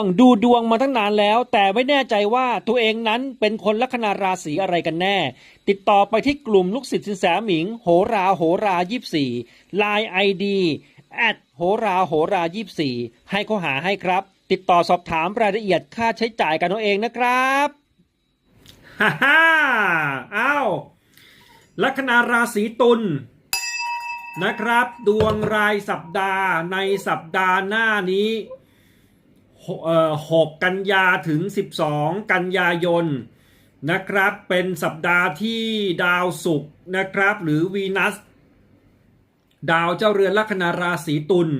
ดวงดูดวงมาตั้งนานแล้ว แต่ไม่แน่ใจว่าตัวเองนั้นเป็นคนลัคนาราศีอะไรกันแน่ ติดต่อไปที่กลุ่มลูกศิษย์สินแสหมิง โหราโหรายี่สี่ไลน์ไอดีแอดโหราโหรายี่สี่ให้เขาหาให้ครับ ติดต่อสอบถามรายละเอียดค่าใช้จ่ายกันเอาเองนะครับฮ่าฮ่าอ้าวลัคนาราศีตุลนะครับ ดวงรายสัปดาห์ในสัปดาห์หน้านี้ หเอ่อ6กันยาถึง 12 กันยายนนะครับเป็นสัปดาห์ที่ดาวศุกร์นะครับ หรือวีนัส ดาวเจ้าเรือนลัคนาราศีตุล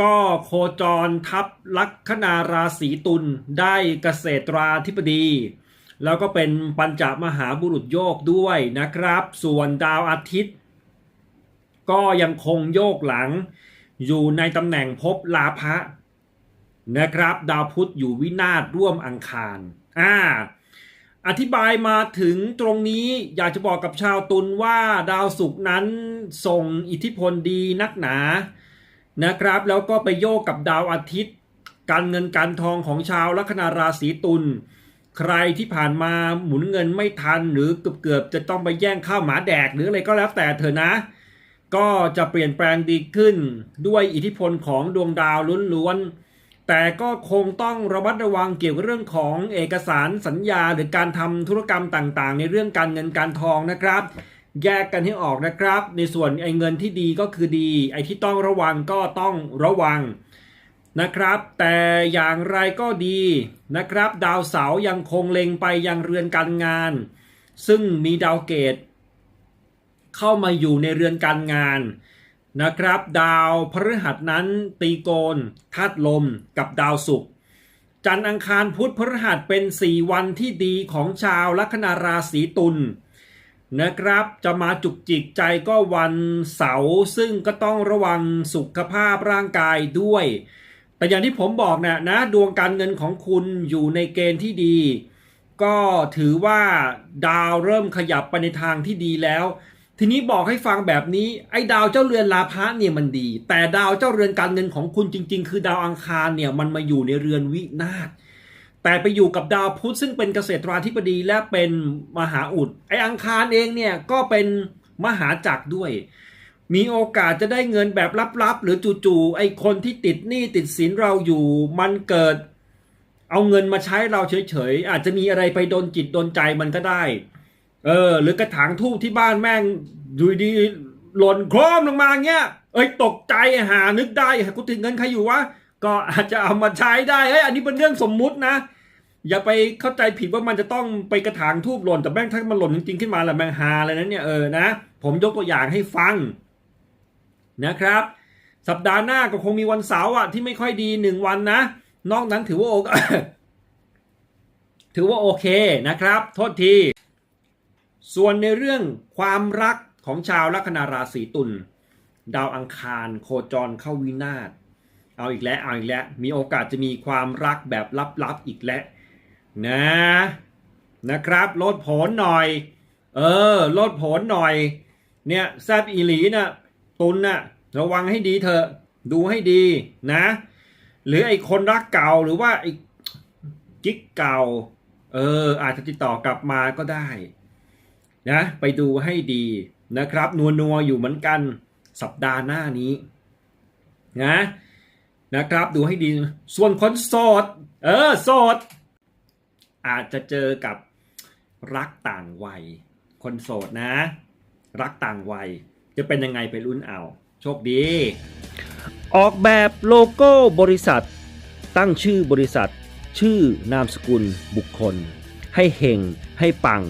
ก็โคจรทับลัคนาราศีตุลได้เกษตราธิบดี แล้วก็เป็นปัญจมหาบุรุษโยกด้วยนะครับ ส่วนดาวอาทิตย์ ก็ยังคงโยกหลัง อยู่ในตำแหน่งภพลาภะ นะครับ ดาวพุธอยู่วินาศร่วมอังคารอ่าอธิบายมาถึงตรงนี้อยากจะบอกกับชาวตุลว่าดาวศุกร์นั้นส่งอิทธิพลดีนักหนานะครับ แล้วก็ไปโยกกับดาวอาทิตย์ การเงินการทองของชาวลัคนาราศีตุลใครที่ผ่านมาหมุนเงินไม่ทันหรือเกือบๆจะต้องไปแย่งข้าวหมาแดกหรืออะไรก็แล้วแต่เถอะนะ ก็จะเปลี่ยนแปลงดีขึ้นด้วยอิทธิพลของดวงดาวล้วนๆ แต่ก็คงต้องระมัดระวังเกี่ยวกับเรื่องของเอกสารสัญญาหรือการทำธุรกรรมต่างๆ ในเรื่องการเงินการทองนะครับ แยกกันให้ออกนะครับ ในส่วนไอ้เงินที่ดีก็คือดี ไอ้ที่ต้องระวังก็ต้องระวังนะครับ แต่อย่างไรก็ดีนะครับ ดาวเสาร์ยังคงเล็งไปยังเรือนการงาน ซึ่งมีดาวเกตเข้ามาอยู่ในเรือนการงาน นะครับ ดาวพฤหัสนั้นตีโกนธาตุลมกับดาวศุกร์จันทร์อังคารพุธพฤหัสเป็น 4 วันที่ดีของชาวลัคนาราศีตุลนะครับจะมาจุกจิกใจก็วันเสาร์ซึ่งก็ต้องระวังสุขภาพร่างกายด้วย แต่อย่างที่ผมบอกนะนะดวงการเงินของคุณอยู่ในเกณฑ์ที่ดี ก็ถือว่าดาวเริ่มขยับไปในทางที่ดีแล้ว ทีนี้บอกให้ฟังแบบนี้ไอ้ดาวเจ้าเรือนลาภะเนี่ยมันดี แต่ดาวเจ้าเรือนการเงินของคุณจริง ๆ คือดาวอังคารเนี่ยมันมาอยู่ในเรือนวินาศแต่ไปอยู่กับดาวพุธซึ่งเป็นเกษตราธิบดีและเป็นมหาอุดไออังคารเองเนี่ยก็เป็นมหาจักรด้วย มีโอกาสจะได้เงินแบบลับๆ หรือจู่ๆไอคนที่ติดหนี้ติดสินเราอยู่มันเกิด เอาเงินมาใช้เราเฉยๆ อาจจะมีอะไรไปโดนจิตโดนใจมันก็ได้ เออ หรือกระถางทูบที่บ้านแม่งอยู่ดีหล่นโครมลงมาเงี้ย เอ้ยตกใจหานึกได้กูติดเงินใครอยู่วะก็อาจจะเอามาใช้ได้เฮ้ยอันนี้เป็นเรื่องสมมุตินะ อย่าไปเข้าใจผิดว่ามันจะต้องไปกระถางทูบหล่นแต่แม่งถ้ามันหล่นจริงๆขึ้นมาแล้วแม่งฮาเลยนะเนี่ยเออนะผมยกตัวอย่างให้ฟังนะครับ สัปดาห์หน้าก็คงมีวันเสาร์อะที่ไม่ค่อยดีหนึ่งวันนะ นอกนั้นถือว่าโอถือว่าโอเคนะครับ โทษที ส่วนในเรื่องความรักของชาวลัคนาราศีตุลดาวอังคารโคจรเข้าวินาศเอาอีกแล้วเอาอีกแล้วมีโอกาสจะมีความรักแบบลับๆอีกแล้วนะนะครับลดผลหน่อย เออลดผลหน่อย เนี่ยแซบอีหลีนะ่ะตุลน่ะระวังให้ดีเถอะดูให้ดีนะ หรือไอ้คนรักเก่าหรือว่าไอ้กิ๊กเก่า เอออาจจะติดต่อกลับมาก็ได้ นะ ไปดูให้ดีนะครับ นัวนัวอยู่เหมือนกันสัปดาห์หน้านี้นะนะครับ ดูให้ดี ส่วนคนโสด เออโสด อาจจะเจอกับรักต่างวัย คนโสดนะ รักต่างวัย จะเป็นยังไงไปรุ่นเอา โชคดี ออกแบบโลโก้บริษัท ตั้งชื่อบริษัท ชื่อนามสกุลบุคคล ให้เฮงให้ปัง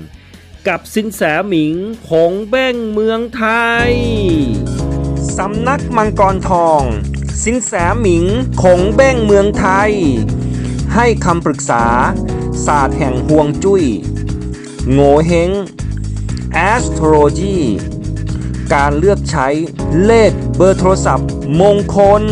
กับสินแสหมิงของแบ้งเมืองไทย สำนักมังกรทอง สินแสหมิงคงแบ้งเมืองไทย ให้คำปรึกษา ศาสตร์แห่งห่วงจุย้ย โง่เฮง astrology การเลือกใช้เลขเบอร์โทรศัพท์มงคล